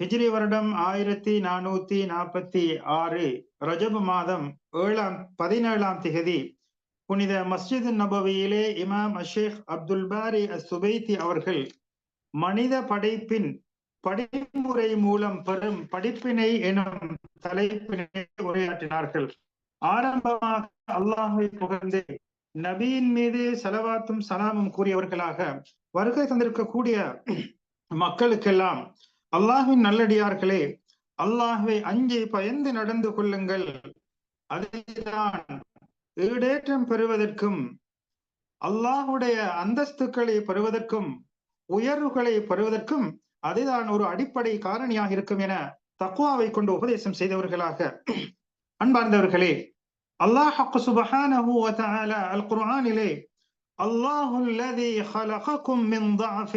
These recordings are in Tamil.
ஹிஜ்ரி வருடம் ஆயிரத்தி நானூத்தி நாற்பத்தி ஆறு ரஜபு மாதம் ஏழாம் பதினேழாம் திகதி புனித மஸ்ஜித் நபவியிலே இமாம் அஷேக் அப்துல் பாரி சுபைத்தி அவர்கள் மனித படைப்பின் படிமுறை மூலம் பெறும் படிப்பினை எனும் தலைப்பினை உரையாற்றினார்கள். ஆரம்பமாக அல்லாஹை புகழ்ந்து நபியின் மீது செலவாத்தும் சலாமும் கூறியவர்களாக வருகை தந்திருக்கக்கூடிய மக்களுக்கெல்லாம் அல்லாஹின் நல்லடியார்களே அல்லாஹுவை அஞ்சி பயந்து நடந்து கொள்ளுங்கள் அதுதான் ஈடேற்றம் பெறுவதற்கும் அல்லாஹுடைய அந்தஸ்துக்களை பெறுவதற்கும் உயர்வுகளை பெறுவதற்கும் அதுதான் ஒரு அடிப்படை காரணியாக இருக்கும் என தக்குவாவை கொண்டு உபதேசம் செய்தவர்களாக அன்பார்ந்தவர்களே அல்லாஹ் சுபஹானஹு வ தஆலா அல் குர்ஆனிலே الله الذي خلقكم من ضعف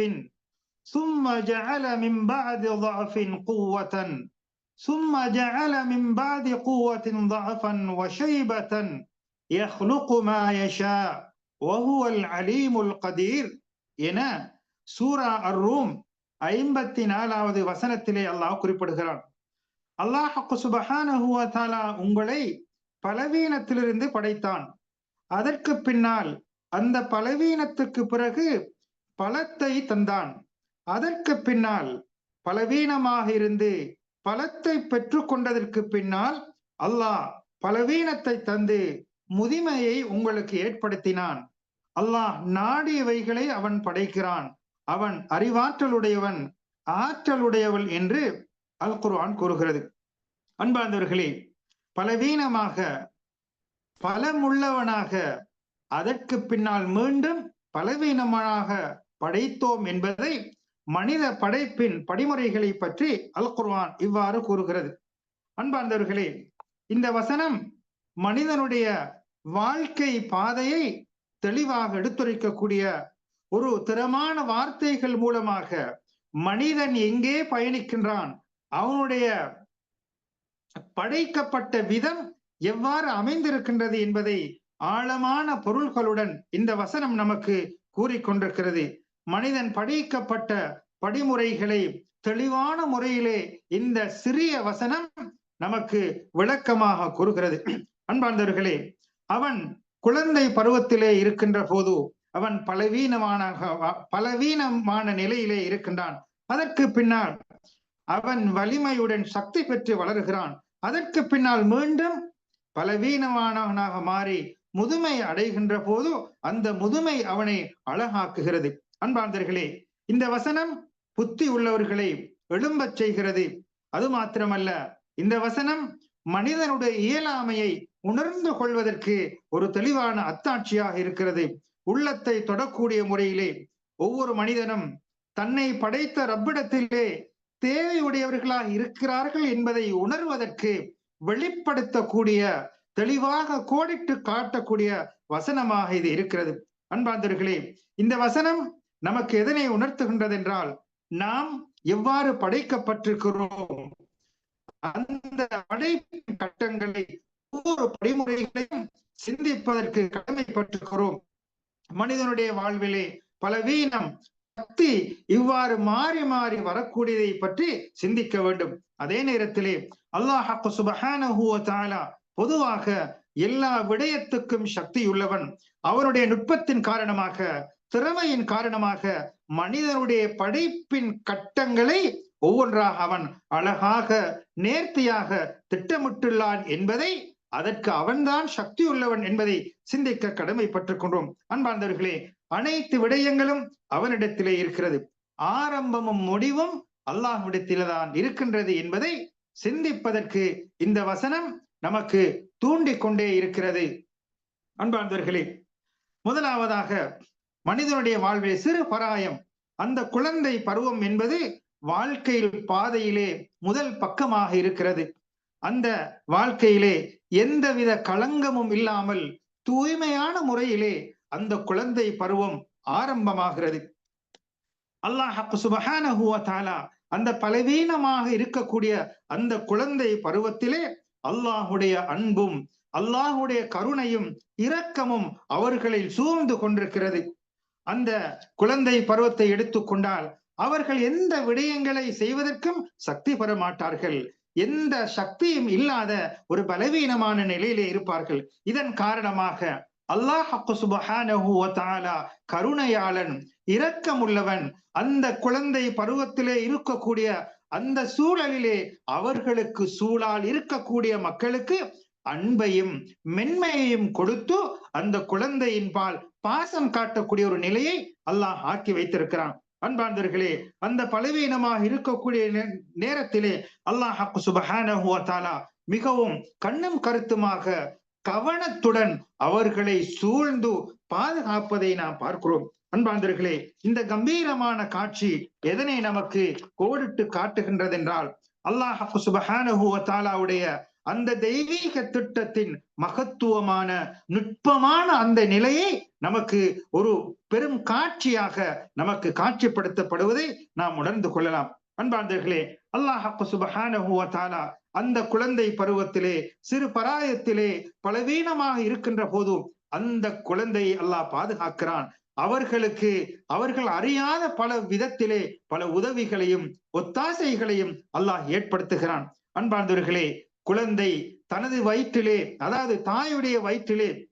ثم جعل من بعد ضعف قوة ثم جعل من بعد قوة ضعفا وشيبة يخلق ما يشاء وهو العليم القدير என சூரா அர் ரூம் ஐம்பத்தி நாலாவது வசனத்திலே அல்லாஹ் குறிப்பிடுகிறான் அல்லாஹ் சுபஹானஹு வ தஆலா உங்களை பலவீனத்திலிருந்து படைத்தான் அதற்கு பின்னால் அந்த பலவீனத்துக்கு பிறகு பலத்தை தந்தான் அதற்கு பின்னால் பலவீனமாக இருந்து பலத்தை பெற்று கொண்டதற்கு பின்னால் அல்லாஹ் பலவீனத்தை தந்து முதுமையை உங்களுக்கு ஏற்படுத்தினான். அல்லாஹ் நாடியவைகளை அவன் படைக்கிறான். அவன் அறிவாற்றலுடையவன் ஆற்றலுடையவள் என்று அல் குர்ஆன் கூறுகிறது. அன்பார்ந்தவர்களே பலவீனமாக பலமுள்ளவனாக அதற்கு பின்னால் மீண்டும் பலவீனமாக படைத்தோம் என்பதை மனித படைப்பின் படிமுறைகளை பற்றி அல் குர்வான் இவ்வாறு கூறுகிறது. அன்பார்ந்தவர்களே இந்த வசனம் மனிதனுடைய வாழ்க்கை பாதையை தெளிவாக எடுத்துரைக்கக்கூடிய ஒரு திறமான வார்த்தைகள் மூலமாக மனிதன் எங்கே பயணிக்கின்றான் அவனுடைய படைக்கப்பட்ட விதம் எவ்வாறு அமைந்திருக்கின்றது என்பதை ஆழமான பொருள்களுடன் இந்த வசனம் நமக்கு கூறிக்கொண்டிருக்கிறது. மனிதன் படிக்கப்பட்ட படிமுறைகளை தெளிவான முறையிலே இந்த சிறிய வசனம் நமக்கு விளக்கமாக கூறுகிறது. அன்பார்ந்தவர்களே அவன் குழந்தை பருவத்திலே இருக்கின்ற போது அவன் பலவீனமான பலவீனமான நிலையிலே இருக்கின்றான். அதற்கு பின்னால் அவன் வலிமையுடன் சக்தி பெற்று வளர்கிறான். அதற்கு பின்னால் மீண்டும் பலவீனமானவனாக மாறி முதுமை அடைகின்ற போது அந்த முதுமை அவனை அழகாக்குகிறது. அன்பார்ந்தர்களே இந்த வசனம் புத்தி உள்ளவர்களை எழும்பச் செய்கிறது. அது மாத்திரமல்ல இந்த வசனம் மனிதனுடைய இயலாமையை உணர்ந்து கொள்வதற்கு ஒரு தெளிவான அத்தாட்சியாக இருக்கிறது. உள்ளத்தை தொடக்கூடிய முறையிலே ஒவ்வொரு மனிதனும் தன்னை படைத்த ரப்பிடத்திலே தேவையுடையவர்களாக இருக்கிறார்கள் என்பதை உணர்வதற்கு வெளிப்படுத்தக்கூடிய தெளிவாக கோடிட்டு காட்டக்கூடிய வசனமாக இது இருக்கிறது. அன்பாந்தர்களே இந்த வசனம் நமக்கு எதனை உணர்த்துகின்றது என்றால் நாம் எவ்வாறு படைக்கப்பட்டிருக்கிறோம்? அந்த படைப்பின் கட்டங்களை ஒவ்வொரு படிமுறைகளையும் சிந்திப்பதற்கு கடமைப்பட்டிருக்கிறோம். மனிதனுடைய வாழ்விலே பலவீனம் சக்தி இவ்வாறு மாறி மாறி வரக்கூடியதை பற்றி சிந்திக்க வேண்டும். அதே நேரத்திலே அல்லாஹாக்கு சுபஹானஹு தாலா பொதுவாக எல்லா விடயத்துக்கும் சக்தி உள்ளவன் அவனுடைய நுட்பத்தின் காரணமாக திறமையின் காரணமாக மனிதனுடைய படைப்பின் கட்டங்களை ஒவ்வொன்றாக அவன் அழகாக நேர்த்தியாக திட்டமிட்டுள்ளான் என்பதை அதற்கு அவன்தான் சக்தி உள்ளவன் என்பதை சிந்திக்க கடமைப்பட்டுக் கொண்டோம். அன்பார்ந்தவர்களே அனைத்து விடயங்களும் அவனிடத்திலே இருக்கிறது. ஆரம்பமும் முடிவும் அல்லாஹ்விடத்தில்தான் இருக்கின்றது என்பதை சிந்திப்பதற்கு இந்த வசனம் நமக்கு தூண்டிக் கொண்டே இருக்கிறது. அன்பார்ந்தவர்களே முதலாவதாக மனிதனுடைய வாழ்வே சிறு பராயம். அந்த குழந்தை பருவம் என்பது வாழ்க்கையில் பாதையிலே முதல் பக்கமாக இருக்கிறது. அந்த வாழ்க்கையிலே எந்தவித களங்கமும் இல்லாமல் தூய்மையான முறையிலே அந்த குழந்தை பருவம் ஆரம்பமாகிறது. அல்லாஹ் சுபஹானஹு வ அந்த பலவீனமாக இருக்கக்கூடிய அந்த குழந்தை பருவத்திலே அல்லாஹுடைய அன்பும் அல்லாஹுடைய கருணையும் இரக்கமும் அவர்களில் சூழ்ந்து கொண்டிருக்கிறது. அந்த குழந்தை பருவத்தை எடுத்துக்கொண்டால் அவர்கள் எந்த விடயங்களை செய்வதற்கும் சக்தி பெற மாட்டார்கள். எந்த சக்தியும் இல்லாத ஒரு பலவீனமான நிலையிலே இருப்பார்கள். இதன் காரணமாக அல்லாஹ் சுபஹானஹு வ தஆலா கருணையாளன் இரக்கமுள்ளவன் அந்த குழந்தை பருவத்திலே இருக்கக்கூடிய அந்த சூழலிலே அவர்களுக்கு சூழால் இருக்கக்கூடிய மக்களுக்கு அன்பையும் மென்மையையும் கொடுத்து அந்த குழந்தையின் பால் பாசம் காட்டக்கூடிய ஒரு நிலையை அல்லாஹ் ஆக்கி வைத்திருக்கிறான். அன்பாந்தர்களே அந்த பலவீனமாக இருக்கக்கூடிய நே- நேரத்திலே அல்லாஹ் சுபஹானா மிகவும் கண்ணும் கருத்துமாக கவனத்துடன் அவர்களை சூழ்ந்து பாதுகாப்பதை நாம் பார்க்கிறோம். அன்பாந்தர்களே இந்த கம்பீரமான காட்சி எதனை நமக்கு கோடிட்டு காட்டுகின்றது என்றால் அல்லாஹ் சுபஹானஹு வ அந்த தெய்வீக திட்டத்தின் மகத்துவமான நுட்பமான அந்த நிலையை நமக்கு ஒரு பெரும் காட்சியாக நமக்கு காட்சிப்படுத்தப்படுவதை நாம் உணர்ந்து கொள்ளலாம். அன்பார்ந்தர்களே அல்லாஹ் சுபஹானஹு அந்த குழந்தை பருவத்திலே சிறு பராயத்திலே பலவீனமாக இருக்கின்ற போது அந்த குழந்தையை அல்லாஹ் பாதுகாக்கிறான். அவர்களுக்கு அவர்கள் அறியாத பல விதத்திலே பல உதவிகளையும் ஒத்தாசைகளையும் அல்லாஹ் ஏற்படுத்துகிறான். அன்பார்ந்தவர்களே குழந்தை தனது வயிற்றிலே அதாவது தாயுடைய வயிற்றிலே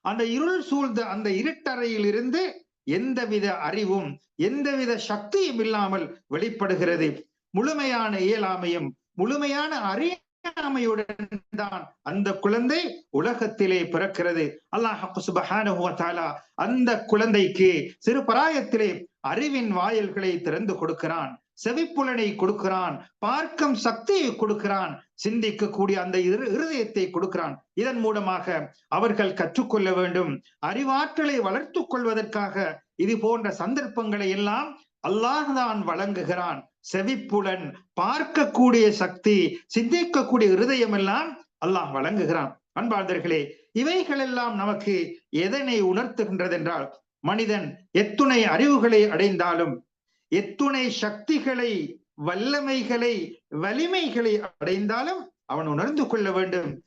அந்த இருள் சூழ்ந்த அந்த இருட்டறையிலிருந்து எந்தவித அறிவும் எந்தவித சக்தியும் இல்லாமல் வெளிப்படுகிறது. முழுமையான இயலாமையும் முழுமையான அறியாமையுடன் தான் அந்த குழந்தை உலகத்திலே பிறக்கிறது. அல்லாஹ் சுபஹானஹு அந்த குழந்தைக்கு சிறு பராயத்திலே அறிவின் வாயில்களை திறந்து கொடுக்கிறான். செவிப்புலனை கொடுக்கிறான். பார்க்கும் சக்தியை கொடுக்கிறான். சிந்திக்கக்கூடிய அந்த இரு- இருதயத்தை கொடுக்கிறான். இதன் மூலமாக அவர்கள் கற்றுக்கொள்ள வேண்டும். அறிவாற்றலை வளர்த்துக் கொள்வதற்காக இது போன்ற சந்தர்ப்பங்களை எல்லாம் அல்லாஹ் தான் வழங்குகிறான். செவிப்புடன் பார்க்கக்கூடிய சக்தி சிந்திக்கக்கூடிய இருதயம் எல்லாம் அல்லாஹ் வழங்குகிறான். அன்பார்ந்தர்களே இவைகளெல்லாம் நமக்கு எதனை உணர்த்துகின்றது என்றால் மனிதன் எத்துணை அறிவுகளை அடைந்தாலும் எத்துணை சக்திகளை வல்லமைகளை வலிமைகளை அடைந்தாலும் அவன் உணர்ந்து கொள்ள வேண்டும்.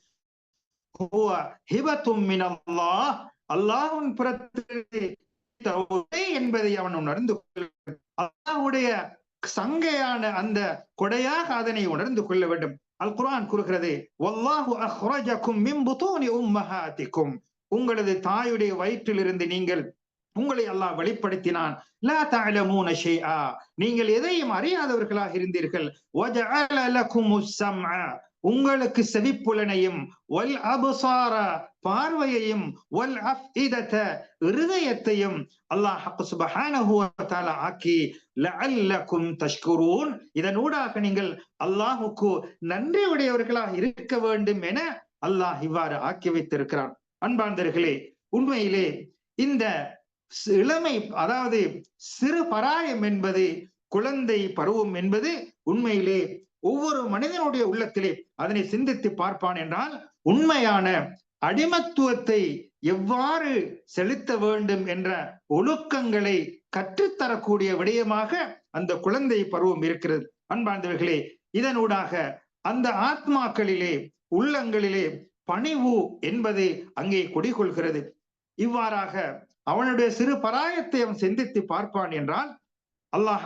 ஹுவ புறத்திலே என்பதை அவன் உணர்ந்து கொள்ள சங்கையான அந்த கொடையாக அதனை உணர்ந்து கொள்ள வேண்டும். அல் குரான் கூறுகிறது வல்லாஹு அஹ்ரஜக்கும் மின் புதூனி உங்களது தாயுடைய வயிற்றிலிருந்து நீங்கள் உங்களை அல்லாஹ் வெளிப்படுத்தினான். நீங்கள் எதையும் அறியாதவர்களாக இருந்தீர்கள். உங்களுக்கு செவிப்புலனையும் ஒல் அபுசார பார்வையையும் வல் அஃஇதத இருதயத்தையும் அல்லாஹ் ஹக் தஆலா ஆக்கி லஅல்லக்கும் தஷ்குரூன். இதனூடாக நீங்கள் அல்லாஹுக்கு நன்றி உடையவர்களாக இருக்க வேண்டும் என அல்லாஹ் இவ்வாறு ஆக்கி வைத்திருக்கிறான். அன்பார்ந்தர்களே உண்மையிலே இந்த இளமை அதாவது சிறு பராயம் என்பது குழந்தை பருவம் என்பது உண்மையிலே ஒவ்வொரு மனிதனுடைய உள்ளத்திலே அதனை சிந்தித்து பார்ப்பான் என்றால் உண்மையான அடிமத்துவத்தை எவ்வாறு செலுத்த வேண்டும் என்ற ஒழுக்கங்களை கற்றுத்தரக்கூடிய விடயமாக அந்த குழந்தை பருவம் இருக்கிறது. அன்பார்ந்தவர்களே இதனூடாக அந்த ஆத்மாக்களிலே உள்ளங்களிலே பணிவு என்பது அங்கே குடிகொள்கிறது. இவ்வாறாக அவனுடைய சிறு பராயத்தை அவன் சிந்தித்து பார்ப்பான் என்றால் அல்லாஹ்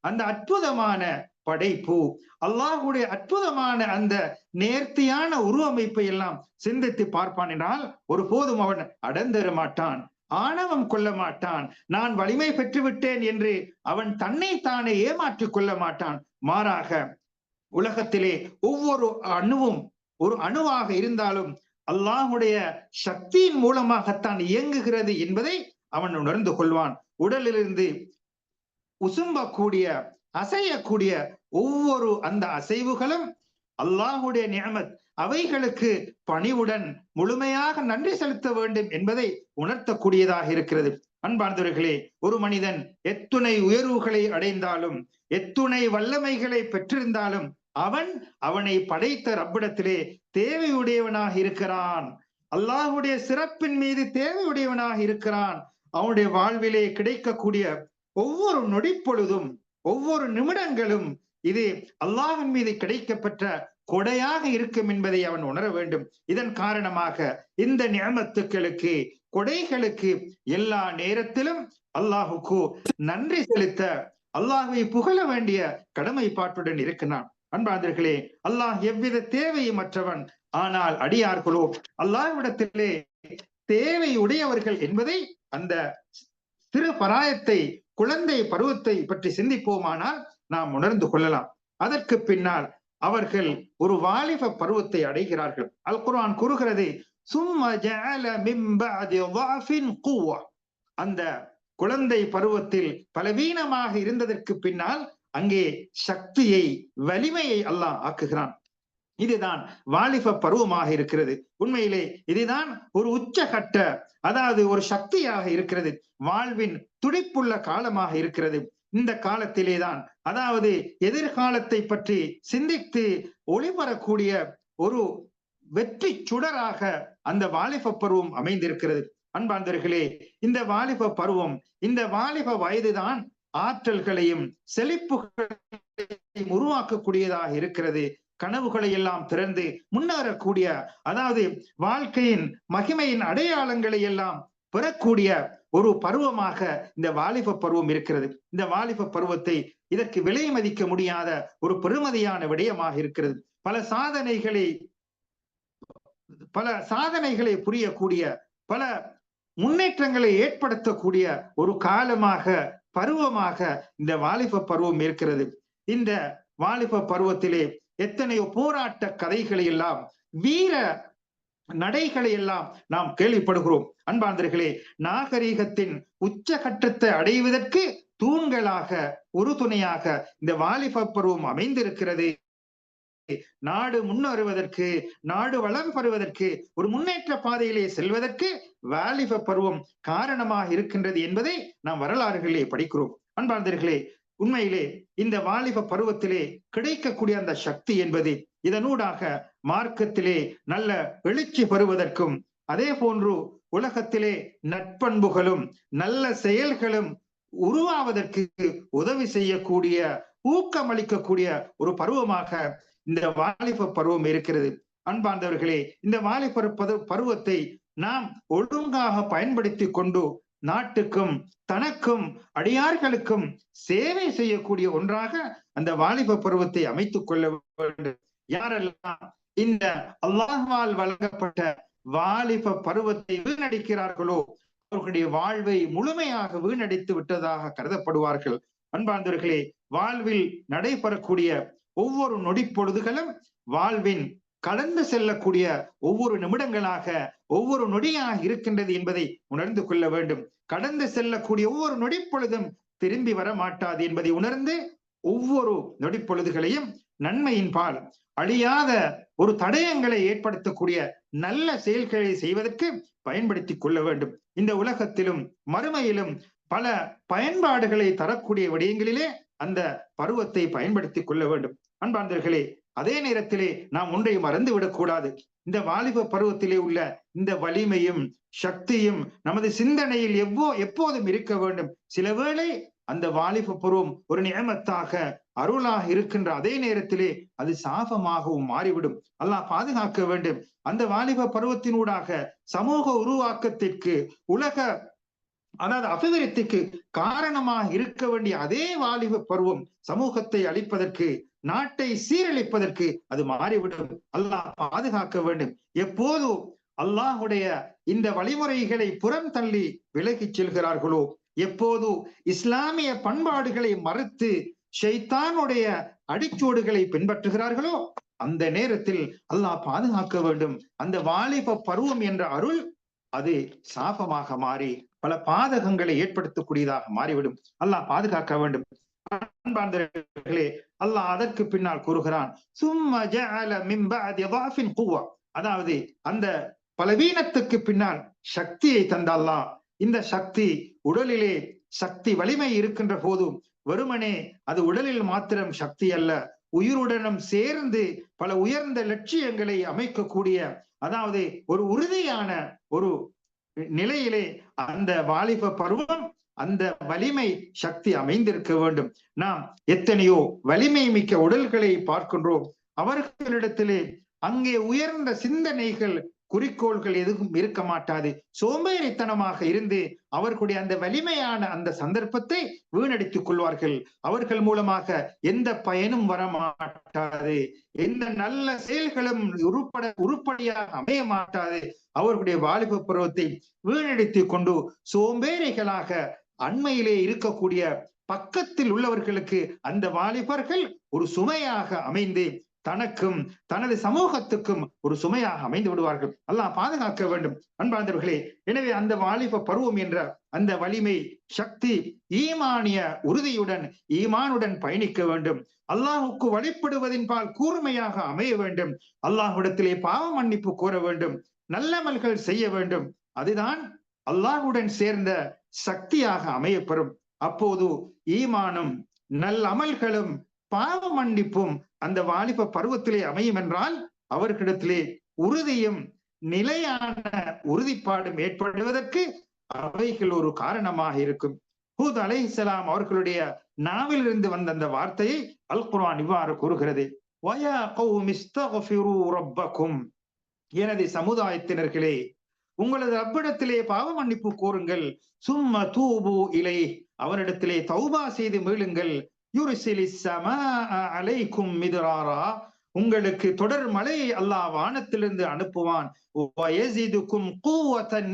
அந்த அற்புதமான படைப்பு அல்லாஹுடைய அற்புதமான அந்த நேர்த்தியான உருவமைப்பை எல்லாம் சிந்தித்து பார்ப்பான் என்றால் ஒருபோதும் அவன் அடந்தர மாட்டான் ஆணவம் கொள்ள மாட்டான் நான் வலிமை பெற்று விட்டேன் என்று அவன் தன்னை தானே ஏமாற்றிக் கொள்ள மாட்டான். மாறாக உலகத்திலே ஒவ்வொரு அணுவும் ஒரு அணுவாக இருந்தாலும் அல்லாஹுடைய சக்தியின் மூலமாகத்தான் இயங்குகிறது என்பதை அவன் உணர்ந்து கொள்வான். உடலிலிருந்து உசும்பக்கூடிய அசையக்கூடிய ஒவ்வொரு அந்த அசைவுகளும் அல்லாஹுடைய நியமத். அவைகளுக்கு பணிவுடன் முழுமையாக நன்றி செலுத்த வேண்டும் என்பதை உணர்த்தக்கூடியதாக இருக்கிறது. அன்பார்ந்தவர்களே ஒரு மனிதன் எத்துணை உயர்வுகளை அடைந்தாலும் எத்துணை வல்லமைகளை பெற்றிருந்தாலும் அவன் அவனை படைத்த ரப்பிடத்திலே தேவையுடையவனாக இருக்கிறான். அல்லாஹுடைய சிறப்பின் மீது தேவையுடையவனாக இருக்கிறான். அவனுடைய வாழ்விலே கிடைக்கக்கூடிய ஒவ்வொரு நொடிப்பொழுதும் ஒவ்வொரு நிமிடங்களும் இது அல்லாஹின் மீது கிடைக்கப்பெற்ற கொடையாக இருக்கும் என்பதை அவன் உணர வேண்டும். இதன் காரணமாக இந்த நியமத்துக்களுக்கு கொடைகளுக்கு எல்லா நேரத்திலும் அல்லாஹுக்கு நன்றி செலுத்த அல்லாஹுவை புகழ வேண்டிய கடமைப்பாட்டுடன் இருக்கிறான். அன்பாதர்களே அல்லாஹ் எவ்வித தேவையும் மற்றவன் ஆனால் அடியார்களோ அல்லாஹ்விடத்திலே தேவை உடையவர்கள் என்பதை அந்த சிறு பராயத்தை குழந்தை பருவத்தை பற்றி சிந்திப்போமானால் நாம் உணர்ந்து கொள்ளலாம். அதற்கு பின்னால் அவர்கள் ஒரு வாலிப பருவத்தை அடைகிறார்கள். அல் குர்ஆன் கூறுகிறது அந்த குழந்தை பருவத்தில் பலவீனமாக இருந்ததற்கு பின்னால் அங்கே சக்தியை வலிமையை அல்லாஹ் ஆக்குகிறான். இதுதான் வாலிப பருவமாக இருக்கிறது. உண்மையிலே இதுதான் ஒரு உச்சகட்ட அதாவது ஒரு சக்தியாக இருக்கிறது. வாழ்வின் துடிப்புள்ள காலமாக இருக்கிறது. இந்த காலத்திலே தான் அதாவது எதிர்காலத்தை பற்றி சிந்தித்து ஒளிபரக்கூடிய ஒரு வெற்றி சுடராக அந்த வாலிப பருவம் அமைந்திருக்கிறது. அன்பாந்தர்களே இந்த வாலிப பருவம் இந்த வாலிப வயதுதான் ஆற்றல்களையும் செழிப்புகளையும் உருவாக்கக்கூடியதாக இருக்கிறது. கனவுகளை எல்லாம் திறந்து முன்னேறக்கூடிய அதாவது வாழ்க்கையின் மகிமையின் அடையாளங்களை எல்லாம் பெறக்கூடிய ஒரு பருவமாக இந்த வாலிப பருவம் இருக்கிறது. இந்த வாலிப பருவத்தை இதற்கு விலை மதிக்க முடியாத ஒரு பெருமதியான விடயமாக இருக்கிறது. பல சாதனைகளை பல சாதனைகளை புரியக்கூடிய பல முன்னேற்றங்களை ஏற்படுத்தக்கூடிய ஒரு காலமாக பருவமாக இந்த வாலிப பருவம் இருக்கிறது. இந்த வாலிப பருவத்திலே எத்தனையோ போராட்ட கதைகளை எல்லாம் வீர நடைகளை எல்லாம் நாம் கேள்விப்படுகிறோம். அன்பாந்தர்களே நாகரீகத்தின் உச்சகட்டத்தை அடைவதற்கு தூண்களாக உறுதுணையாக இந்த வாலிப பருவம் அமைந்திருக்கிறது. நாடு முன்னேறுவதற்கு நாடு வளம் பெறுவதற்கு ஒரு முன்னேற்ற பாதையிலே செல்வதற்கு வாலிப பருவம் காரணமாக இருக்கின்றது என்பதை நாம் வரலாறுகளிலே படிக்கிறோம். அன்பார்ந்தர்களே உண்மையிலே இந்த வாலிப பருவத்திலே கிடைக்கக்கூடிய அந்த சக்தி என்பது இதனூடாக மார்க்கத்திலே நல்ல எழுச்சி பெறுவதற்கும் அதே போன்று உலகத்திலே நட்பண்புகளும் நல்ல செயல்களும் உருவாவதற்கு உதவி செய்யக்கூடிய ஊக்கமளிக்கக்கூடிய ஒரு பருவமாக இந்த வாலிப பருவம் இருக்கிறது. அன்பார்ந்தவர்களே இந்த வாலிப பருவத்தை நாம் ஒழுங்காக பயன்படுத்தி கொண்டு நாட்டுக்கும் தனக்கும் அடியார்களுக்கும் சேவை செய்யக்கூடிய ஒன்றாக அந்த வாலிப பருவத்தை அமைத்துக் கொள்ள வேண்டும். யாரெல்லாம் இந்த அல்லாஹால் வழங்கப்பட்ட வாலிப பருவத்தை வீணடிக்கிறார்களோ அவர்களுடைய வாழ்வை முழுமையாக வீணடித்து விட்டதாக கருதப்படுவார்கள். அன்பார்ந்தவர்களே வாழ்வில் நடைபெறக்கூடிய ஒவ்வொரு நொடி பொழுதுகளும் வாழ்வின் கடந்து செல்லக்கூடிய ஒவ்வொரு நிமிடங்களாக ஒவ்வொரு நொடியாக இருக்கின்றது என்பதை உணர்ந்து கொள்ள வேண்டும். கடந்து செல்லக்கூடிய ஒவ்வொரு நொடி பொழுதும் திரும்பி வர மாட்டாது என்பதை உணர்ந்து ஒவ்வொரு நொடி பொழுதுகளையும் நன்மையின் பால் அழியாத ஒரு தடயங்களை ஏற்படுத்தக்கூடிய நல்ல செயல்களை செய்வதற்கு பயன்படுத்தி கொள்ள வேண்டும். இந்த உலகத்திலும் மறுமையிலும் பல பயன்பாடுகளை தரக்கூடிய விடயங்களிலே அந்த பருவத்தை பயன்படுத்தி கொள்ள வேண்டும். அன்பார்ந்தர்களே அதே நேரத்திலே நாம் ஒன்றை மறந்து விடக்கூடாது. இந்த வாலிப பருவத்திலே உள்ள இந்த வலிமையும் சக்தியும் நமது சிந்தனையில் எவ்வோ எப்போதும் இருக்க வேண்டும். சில வேளை அந்த வாலிப பருவம் ஒரு நியமத்தாக அருளாக இருக்கின்ற அதே நேரத்திலே அது சாபமாகவும் மாறிவிடும். அல்லாஹ் பாதுகாக்க வேண்டும். அந்த வாலிப பருவத்தினூடாக சமூக உருவாக்கத்திற்கு உலக அதாவது அபிவிருத்திக்கு காரணமாக இருக்க வேண்டிய அதே வாலிப பருவம் சமூகத்தை அழிப்பதற்கு நாட்டை சீரழிப்பதற்கு அது மாறிவிடும். அல்லாஹ் பாதுகாக்க வேண்டும். எப்போது அல்லாஹுடைய இந்த வழிமுறைகளை புறம் தள்ளி விலகிச் செல்கிறார்களோ எப்போது இஸ்லாமிய பண்பாடுகளை மறுத்து ஷைத்தானுடைய அடிச்சோடுகளை பின்பற்றுகிறார்களோ அந்த நேரத்தில் அல்லாஹ் பாதுகாக்க வேண்டும். அந்த வாலிப பருவம் என்ற அருள் அது சாபமாக மாறி பல பாதகங்களை ஏற்படுத்தக்கூடியதாக மாறிவிடும். அல்லாஹ் பாதுகாக்க வேண்டும். அல்லாஹ் அதற்கு பின்னால் கூறுகிறான் சும்மா அதாவது அந்த பலவீனத்துக்கு பின்னால் சக்தியை தந்தால்லாம் இந்த சக்தி உடலிலே சக்தி வலிமை இருக்கின்ற போதும் வருமனே அது உடலில் மாத்திரம் சக்தி அல்ல உயிருடனும் சேர்ந்து பல உயர்ந்த லட்சியங்களை அமைக்கக்கூடிய அதாவது ஒரு உறுதியான ஒரு நிலையிலே அந்த வாலிப பருவம் அந்த வலிமை சக்தி அமைந்திருக்க வேண்டும். நாம் எத்தனையோ வலிமை மிக்க உடல்களை பார்க்கின்றோம். அவர்களிடத்திலே அங்கே உயர்ந்த சிந்தனைகள் குறிக்கோள்கள் எதுவும் இருக்க மாட்டாது. சோம்பேறித்தனமாக இருந்து அவர்களுடைய அந்த வலிமையான அந்த சந்தர்ப்பத்தை வீணடித்துக் கொள்வார்கள். அவர்கள் மூலமாக எந்த பயனும் வர மாட்டாது எந்த நல்ல செயல்களும் உருப்பட உருப்படியாக அமைய மாட்டாது. அவர்களுடைய வாலிப பருவத்தை வீணடித்துக் கொண்டு சோம்பேறிகளாக அண்மையிலே இருக்கக்கூடிய பக்கத்தில் உள்ளவர்களுக்கு அந்த வாலிபர்கள் ஒரு சுமையாக அமைந்து தனக்கும் தனது சமூகத்துக்கும் ஒரு சுமையாக அமைந்து விடுவார்கள். அல்லாஹ் பாதுகாக்க வேண்டும். அன்பார்ந்தவர்களே எனவே அந்த வாலிப பருவம் என்ற அந்த வலிமை சக்தி ஈமானிய உறுதியுடன் ஈமானுடன் பயணிக்க வேண்டும். அல்லாஹுக்கு வழிபடுவதின்பால் கூர்மையாக அமைய வேண்டும். அல்லாஹுடத்திலே பாவ மன்னிப்பு கோர வேண்டும். நல்லமல்கள் செய்ய வேண்டும். அதுதான் அல்லாஹுடன் சேர்ந்த சக்தியாக அமையப்பெறும். அப்போது ஈமானும் நல்லமல்களும் பாவ மன்னிப்பும் அந்த வாலிப பருவத்திலே அமையும் என்றால் அவர்களிடத்திலே உறுதியும் நிலையான உறுதிப்பாடும் ஏற்படுவதற்கு அவைகள் ஒரு காரணமாக இருக்கும். ஹூத் அலை இஸ்லாம் அவர்களுடைய நாவில் இருந்து வந்த அந்த வார்த்தையை அல் குர்ஆன் இவ்வாறு கூறுகிறது. எனது சமுதாயத்தினர்களே உங்களது ரப்பிடத்திலே பாவ மன்னிப்பு கோருங்கள். சும்ம தூபு இலை அவரிடத்திலே தௌபா செய்து மீளுங்கள். யுரிசிலி அலைக்கும் மிதுராரா. உங்களுக்கு தொடர் மழையை அல்லாஹ் வானத்திலிருந்து அனுப்புவான். கூவத்தன்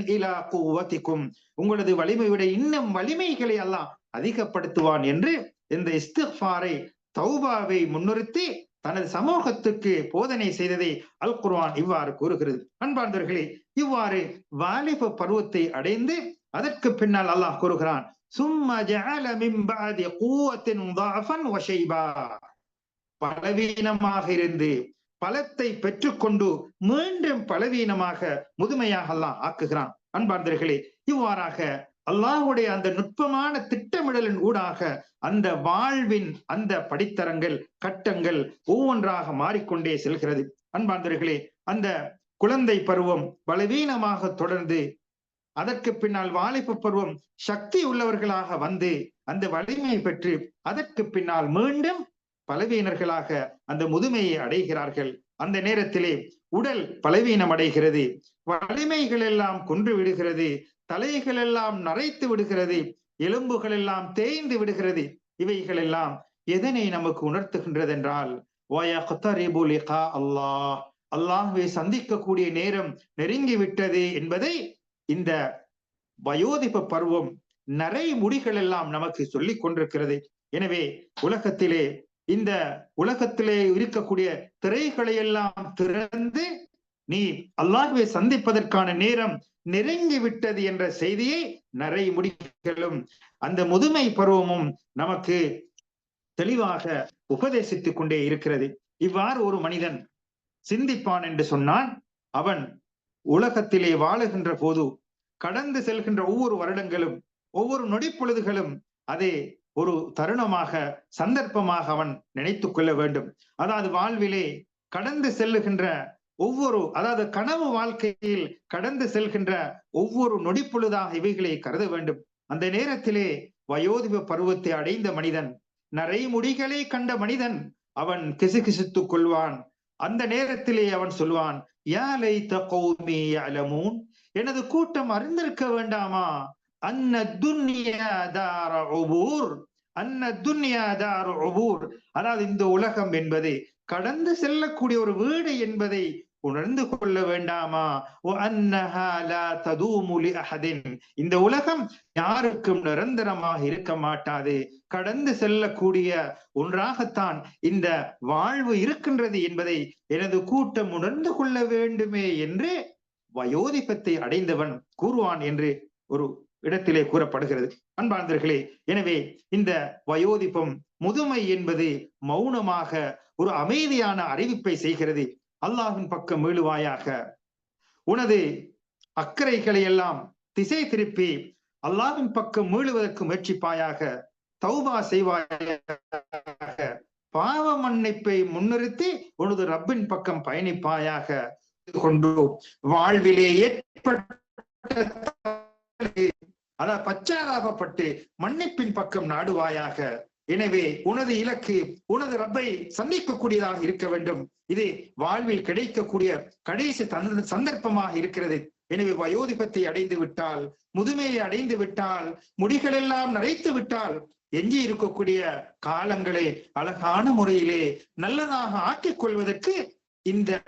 கூவத்திக்கும். உங்களது வலிமை விட இன்னும் வலிமைகளை அல்லாஹ் அதிகப்படுத்துவான் என்று இந்த இஸ்திஃபாரை தௌபாவை முன்னிறுத்தி தனது சமூகத்துக்கு போதனை செய்ததை அல் குர்வான் இவ்வாறு கூறுகிறது. அன்பார்ந்தவர்களே இவ்வாறு வாலிப பருவத்தை அடைந்து அதற்கு பின்னால் அல்லாஹ் கூறுகிறான் சும்ம ஜஅல மின் பஅதி குவத்தின் ضعفا وشيبا பலவீனமாக இருந்து பலத்தை பெற்றுக்கொண்டு மீண்டும் பலவீனமாக முதுமையாக அல்லாஹ் ஆக்குகிறான் அன்பார்ந்தர்களே இவ்வாறாக அல்லாஹுடைய அந்த நுட்பமான திட்டமிடலின் ஊடாக அந்த வாழ்வின் அந்த படித்தரங்கள் கட்டங்கள் ஒவ்வொன்றாக மாறிக்கொண்டே செல்கிறது அன்பார்ந்தர்களே அந்த குழந்தை பருவம் பலவீனமாக தொடர்ந்து அதற்கு பின்னால் வாலிப பருவம் சக்தி உள்ளவர்களாக வந்து அந்த வலிமையை பெற்று அதற்கு பின்னால் மீண்டும் பலவீனர்களாக அந்த முதுமையை அடைகிறார்கள். அந்த நேரத்திலே உடல் பலவீனம் அடைகிறது. வலிமைகள் எல்லாம் கொன்று விடுகிறது. தலைகள் எல்லாம் நரைத்து விடுகிறது. எலும்புகள் எல்லாம் தேய்ந்து விடுகிறது. இவைகள் எல்லாம் எதனை நமக்கு உணர்த்துகின்றது என்றால் அல்லாஹ். அல்லாஹுவை சந்திக்கக்கூடிய நேரம் நெருங்கி விட்டது என்பதை இந்த வயோதிப பருவம் நிறைய முடிகள் எல்லாம் நமக்கு சொல்லிக் கொண்டிருக்கிறது. எனவே உலகத்திலே இந்த உலகத்திலே இருக்கக்கூடிய திரைகளை எல்லாம் திறந்து நீ அல்லாஹுவை சந்திப்பதற்கான நேரம் நெருங்கி விட்டது என்ற செய்தியை நிறைய முடிகளும் அந்த முதுமை பருவமும் நமக்கு தெளிவாக உபதேசித்துக் கொண்டே இருக்கிறது. இவ்வாறு ஒரு மனிதன் சிந்திப்பான் என்று சொன்னான் அவன் உலகத்திலே வாழுகின்ற போது கடந்து செல்கின்ற ஒவ்வொரு வருடங்களும் ஒவ்வொரு நொடிப்பொழுதுகளும் அதே ஒரு தருணமாக சந்தர்ப்பமாக அவன் நினைத்து கொள்ள வேண்டும். அதாவது வாழ்விலே கடந்து செல்லுகின்ற ஒவ்வொரு அதாவது கனவு வாழ்க்கையில் கடந்து செல்கின்ற ஒவ்வொரு நொடிப்பொழுதாக இவைகளை கருத வேண்டும். அந்த நேரத்திலே வயோதிப பருவத்தை அடைந்த மனிதன் நரைமுடிகளை கண்ட மனிதன் அவன் கிசுகிசுத்துக் கொள்வான். அந்த நேரத்திலே அவன் சொல்வான் யாலை தகௌமி அலமூன் எனது கூட்டம் அறிந்திருக்க வேண்டாமா? அன்ன துன்யா தார அன்ன துன்யா தார அதாவது இந்த உலகம் என்பது கடந்து செல்லக்கூடிய ஒரு வீடு என்பதை உணர்ந்து கொள்ள வேண்டாமா? இந்த உலகம் யாருக்கும் நிரந்தரமாக இருக்க மாட்டாது. கடந்து செல்லக்கூடிய ஒன்றாகத்தான் இந்த வாழ்வு இருக்கின்றது என்பதை எனது கூட்டம் உணர்ந்து கொள்ள வேண்டுமே என்று வயோதிபத்தை அடைந்தவன் கூறுவான் என்று ஒரு இடத்திலே கூறப்படுகிறது. அன்பார்ந்தர்களே எனவே இந்த வயோதிபம் முதுமை என்பது மௌனமாக ஒரு அமைதியான அறிவிப்பை செய்கிறது. அல்லாஹின் பக்கம் மீளுவாயாக. உனது அக்கறைகளை எல்லாம் திசை திருப்பி அல்லாஹின் பக்கம் மீளுவதற்கு முயற்சிப்பாயாக. தௌபா செய்வாயாக. பாவ மன்னிப்பை முன்னிறுத்தி உனது ரப்பின் பக்கம் பயணிப்பாயாக. கொண்டு வாழ்விலே ஏற்பட்ட அதாவது பச்சாதாபப்பட்டு மன்னிப்பின் பக்கம் நாடுவாயாக. எனவே உனது இலக்கு உனது ரப்பை சந்திக்கக்கூடியதாக இருக்க வேண்டும். இது வாழ்வில் கிடைக்கக்கூடிய கடைசி தந்த- சந்தர்ப்பமாக இருக்கிறது. எனவே வயோதிபத்தை அடைந்து விட்டால் முதுமையை அடைந்து விட்டால் முடிகளெல்லாம் நரைத்து விட்டால் எஞ்சி இருக்கக்கூடிய காலங்களை அழகான முறையிலே நல்லதாக ஆக்கிக் கொள்வதற்கு இந்த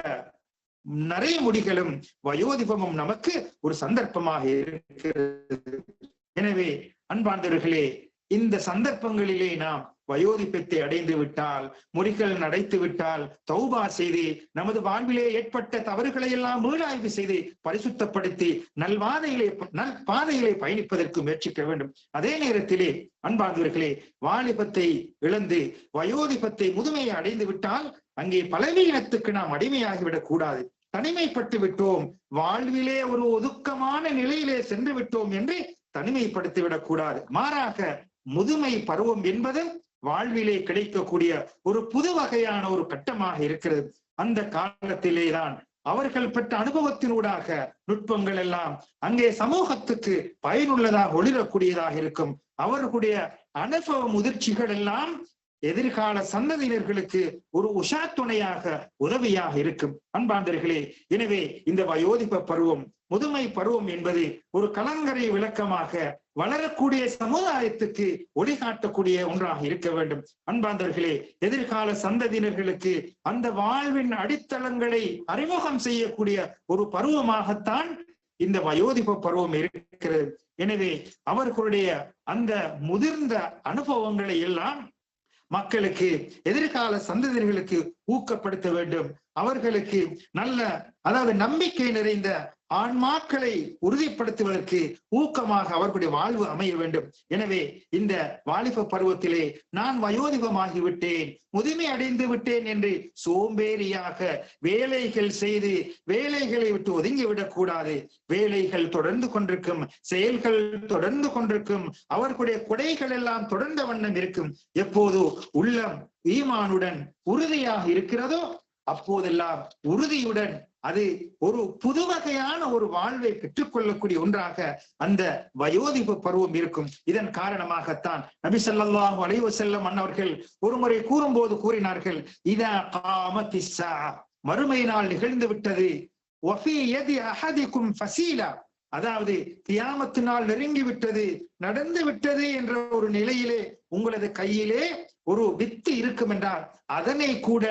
நிறைய முடிகளும் வயோதிபமும் நமக்கு ஒரு சந்தர்ப்பமாக இருக்கிறது. எனவே அன்பாந்தவர்களே இந்த சந்தர்ப்பங்களிலே நாம் வயோதிபத்தை அடைந்து விட்டால் முறிகள் நடைத்து விட்டால் தௌபா செய்து நமது வாழ்விலே ஏற்பட்ட தவறுகளை எல்லாம் மீளாய்வு செய்து பரிசுத்தப்படுத்தி நல்வாதையிலே நல் பாதையிலே பயணிப்பதற்கு முயற்சிக்க வேண்டும். அதே நேரத்திலே அன்பார்ந்தவர்களே வாலிபத்தை இழந்து வயோதிபத்தை முதுமையை அடைந்து விட்டால் அங்கே பலவீனத்துக்கு நாம் அடிமையாகிவிடக் கூடாது. தனிமைப்பட்டு விட்டோம் வாழ்விலே ஒரு ஒதுக்கமான நிலையிலே சென்று விட்டோம் என்று தனிமைப்படுத்திவிடக் கூடாது. மாறாக முதுமை பருவம் என்பது வாழ்விலே கிடைக்கக்கூடிய ஒரு புது வகையான ஒரு கட்டமாக இருக்கிறது. அந்த காலத்திலேதான் அவர்கள் பெற்ற அனுபவத்தினூடாக நுட்பங்கள் எல்லாம் அங்கே சமூகத்துக்கு பயனுள்ளதாக ஒளிரக்கூடியதாக இருக்கும். அவர்களுடைய அனுபவ முதிர்ச்சிகள் எல்லாம் எதிர்கால சந்ததியினர்களுக்கு ஒரு உஷா துணையாக உதவியாக இருக்கும். அன்பாந்தர்களே எனவே இந்த வயோதிப பருவம் முதுமை பருவம் என்பது ஒரு கலங்கரை விளக்கமாக வளரக்கூடிய சமுதாயத்துக்கு ஒளிகாட்டக்கூடிய ஒன்றாக இருக்க வேண்டும். அன்பாந்தர்களே எதிர்கால சந்ததியினர்களுக்கு அந்த வாழ்வின் அடித்தளங்களை அறிமுகம் செய்யக்கூடிய ஒரு பருவமாகத்தான் இந்த வயோதிப பருவம் இருக்கிறது. எனவே அவர்களுடைய அந்த முதிர்ந்த அனுபவங்களை எல்லாம் மக்களுக்கு எதிர்கால சந்ததியினர்களுக்கு ஊக்கப்படுத்த வேண்டும். அவர்களுக்கு நல்ல அதாவது நம்பிக்கை நிறைந்த ஆன்மாக்களை உறுதிப்படுத்துவதற்கு ஊக்கமாக அவர்களுடைய வாழ்வு அமைய வேண்டும். எனவே இந்த வாலிப பருவத்திலே நான் வயோதிபமாகிவிட்டேன் முதுமை அடைந்து விட்டேன் என்று சோம்பேறியாக வேலைகள் செய்து வேலைகளை விட்டு ஒதுங்கி விடக்கூடாது வேலைகள் தொடர்ந்து கொண்டிருக்கும் செயல்கள் தொடர்ந்து கொண்டிருக்கும் அவர்களுடைய குடைகள் எல்லாம் தொடர்ந்த வண்ணம் இருக்கும். எப்போதோ உள்ளம் ஈமானுடன் உறுதியாக இருக்கிறதோ அப்போதெல்லாம் உறுதியுடன் அது ஒரு புது வகையான ஒரு வாழ்வை பெற்றுக்கொள்ளக்கூடிய ஒன்றாக அந்த வயோதிப பருவம் இருக்கும். இதன் காரணமாகத்தான் நபி சொல்லாஹு அலைஹி செல்லம் அன்னவர்கள் ஒருமுறை கூறும்போது கூறினார்கள் இத காமதிசா மறுமை நாள் நிகழ்ந்து விட்டது. அஹதிக்கும் அதாவது தியாமத்தினால் நெருங்கி விட்டது நடந்து விட்டது என்ற ஒரு நிலையிலே உங்களது கையிலே ஒரு வித்து இருக்கும் என்றால் அதனை கூட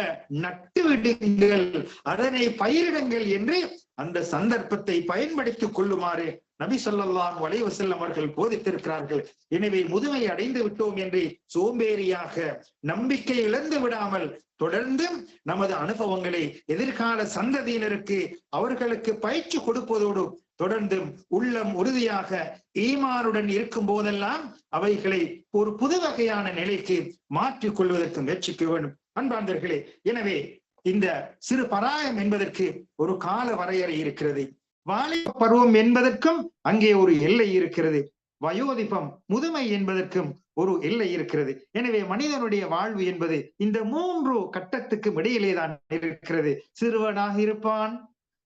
நட்டு விடுங்கள் அதனை பயிரிடுங்கள் என்று அந்த சந்தர்ப்பத்தை பயன்படுத்திக் கொள்ளுமாறு நபி சொல்லலாம் வளைவு வஸல்லம் அவர்கள் போதித்திருக்கிறார்கள். எனவே முதுமை அடைந்து விட்டோம் என்று சோம்பேறியாக நம்பிக்கை இழந்து விடாமல் தொடர்ந்து நமது அனுபவங்களை எதிர்கால சந்ததியினருக்கு அவர்களுக்கு பயிற்சி கொடுப்பதோடு தொடர்ந்து உள்ளம் உறுதியாக ஈமானுடன் இருக்கும் போதெல்லாம் அவைகளை ஒரு புது வகையான நிலைக்கு மாற்றிக் கொள்வதற்கு முயற்சிக்க வேண்டும். அன்பாந்தர்களே எனவே இந்த சிறு பராயம் என்பதற்கு ஒரு கால வரையறை இருக்கிறது. வாலிப பருவம் என்பதற்கும் அங்கே ஒரு எல்லை இருக்கிறது. வயோதிபம் முதுமை என்பதற்கும் ஒரு எல்லை இருக்கிறது. எனவே மனிதனுடைய வாழ்வு என்பது இந்த மூன்று கட்டத்துக்கும் இடையிலே தான் இருக்கிறது. சிறுவனாக இருப்பான்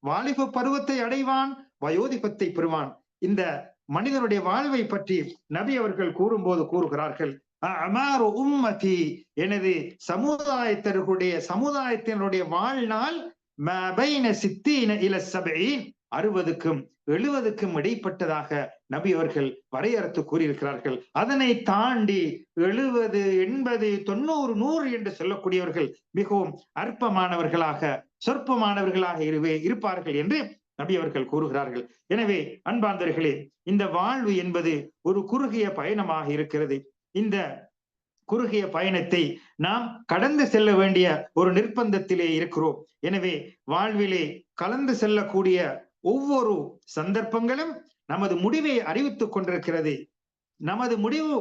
வாலிப பருவத்தை அடைவான் வயோதிபத்தை பெறுவான். இந்த மனிதனுடைய வாழ்வை பற்றி நபி அவர்கள் கூறும்போது கூறுகிறார்கள் அமாரு உம்மதி. எனது சமுதாயத்தர்களுடைய சமுதாயத்தினுடைய வாழ்நாள் சித்தீன இல சபையின் அறுபதுக்கும் எழுபதுக்கும் இடைப்பட்டதாக நபி அவர்கள் வரையறுத்து கூறியிருக்கிறார்கள். அதனை தாண்டி எழுபது எண்பது தொண்ணூறு நூறு என்று சொல்லக்கூடியவர்கள் மிகவும் அற்பமானவர்களாக சொற்பமானவர்களாக இருவே இருப்பார்கள் என்று நபி அவர்கள் கூறுகிறார்கள். எனவே அன்பாந்தர்களே இந்த வாழ்வு என்பது ஒரு குறுகிய பயணமாக இருக்கிறது. இந்த குறுகிய பயணத்தை நாம் கடந்து செல்ல வேண்டிய ஒரு நிர்பந்தத்திலே இருக்கிறோம். எனவே வாழ்விலே கலந்து செல்லக்கூடிய ஒவ்வொரு சந்தர்ப்பங்களும் நமது முடிவை அறிவித்துக் கொண்டிருக்கிறது. நமது முடிவு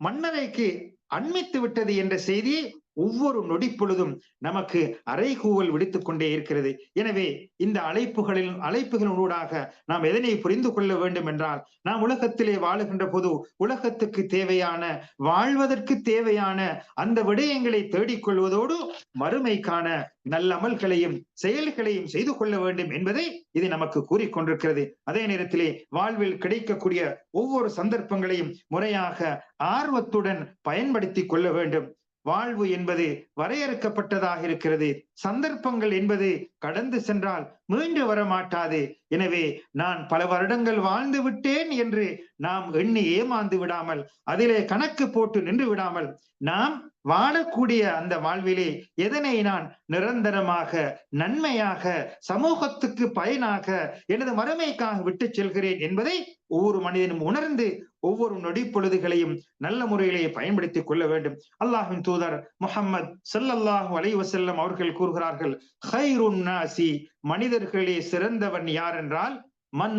மன்னரைக்கு அண்மித்து விட்டது என்ற செய்தியை ஒவ்வொரு நொடி பொழுதும் நமக்கு அறைகூவல் விடுத்துக் கொண்டே இருக்கிறது. எனவே இந்த அழைப்புகளில் அழைப்புகளினூடாக நாம் எதனை புரிந்து கொள்ள வேண்டும் என்றால் நாம் உலகத்திலே வாழுகின்ற போது உலகத்துக்கு தேவையான வாழ்வதற்கு தேவையான அந்த விடயங்களை தேடிக்கொள்வதோடு மறுமைக்கான நல்லமல்களையும் செயல்களையும் செய்து கொள்ள வேண்டும் என்பதை இது நமக்கு கூறிக்கொண்டிருக்கிறது அதே நேரத்திலே வாழ்வில் கிடைக்கக்கூடிய ஒவ்வொரு சந்தர்ப்பங்களையும் முறையாக ஆர்வத்துடன் பயன்படுத்தி கொள்ள வேண்டும். வாழ்வு என்பது வரையறுக்கப்பட்டதாக இருக்கிறது. சந்தர்ப்பங்கள் என்பது கடந்து சென்றால் மீண்டு வர மாட்டாது எனவே நான் பல வருடங்கள் வாழ்ந்து விட்டேன் என்று நாம் எண்ணி ஏமாந்து விடாமல் அதிலே கணக்கு போட்டு நின்று விடாமல் நாம் வாழக்கூடிய அந்த வாழ்விலே எதனை நான் நிரந்தரமாக நன்மையாக சமூகத்துக்கு பயனாக எனது மறுமைக்காக விட்டு செல்கிறேன் என்பதை ஒவ்வொரு மனிதனும் உணர்ந்து ஒவ்வொரு நொடி பொழுதுகளையும் நல்ல முறையிலேயே பயன்படுத்திக் கொள்ள வேண்டும். அல்லாஹின் தூதர் முகம்மது சல்லல்லாஹு அலைவசல்லம் அவர்கள் கூறுகிறார்கள் ஹைருன் நாசி மனிதர்களே சிறந்தவன் யார் என்றால் மன்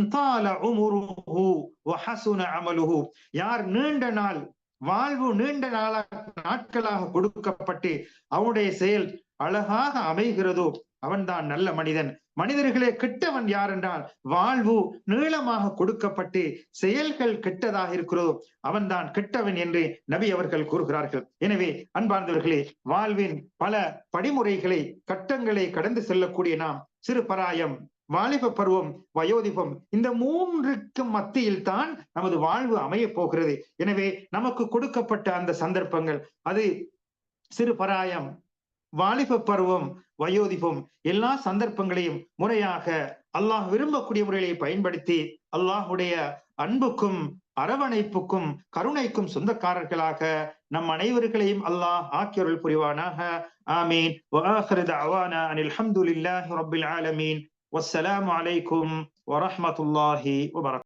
உமுருஹு வஹசுன அமலுஹு. யார் நீண்ட நாள் வாழ்வு நீண்ட நாளாக நாட்களாக கொடுக்கப்பட்டு அவனுடைய செயல் அழகாக அமைகிறதோ அவன்தான் நல்ல மனிதன். மனிதர்களே கெட்டவன் யார் என்றால் வாழ்வு நீளமாக கொடுக்கப்பட்டு செயல்கள் கெட்டதாக இருக்கிறதோ அவன்தான் கெட்டவன் என்று நபி அவர்கள் கூறுகிறார்கள். எனவே அன்பார்ந்தவர்களே வாழ்வின் பல படிமுறைகளை கட்டங்களை கடந்து செல்லக்கூடிய நாம் சிறு பராயம் வாலிப பருவம் வயோதிபம் இந்த மூன்றுக்கும் மத்தியில் தான் நமது வாழ்வு அமைய போகிறது. எனவே நமக்கு கொடுக்கப்பட்ட அந்த சந்தர்ப்பங்கள் அது சிறு பராயம் வாலிப பருவம் வயோதிபம் எல்லா சந்தர்ப்பங்களையும் முறையாக அல்லாஹ் விரும்பக்கூடிய முறையை பயன்படுத்தி அல்லாஹுடைய அன்புக்கும் அரவணைப்புக்கும் கருணைக்கும் சொந்தக்காரர்களாக நம் அனைவர்களையும் அல்லாஹ் ஆக்கியருள் புரிவானாக. ஆமீன். அனில் வசலாம் அலைக்கும் வரமத்துல்லாஹி வபரக்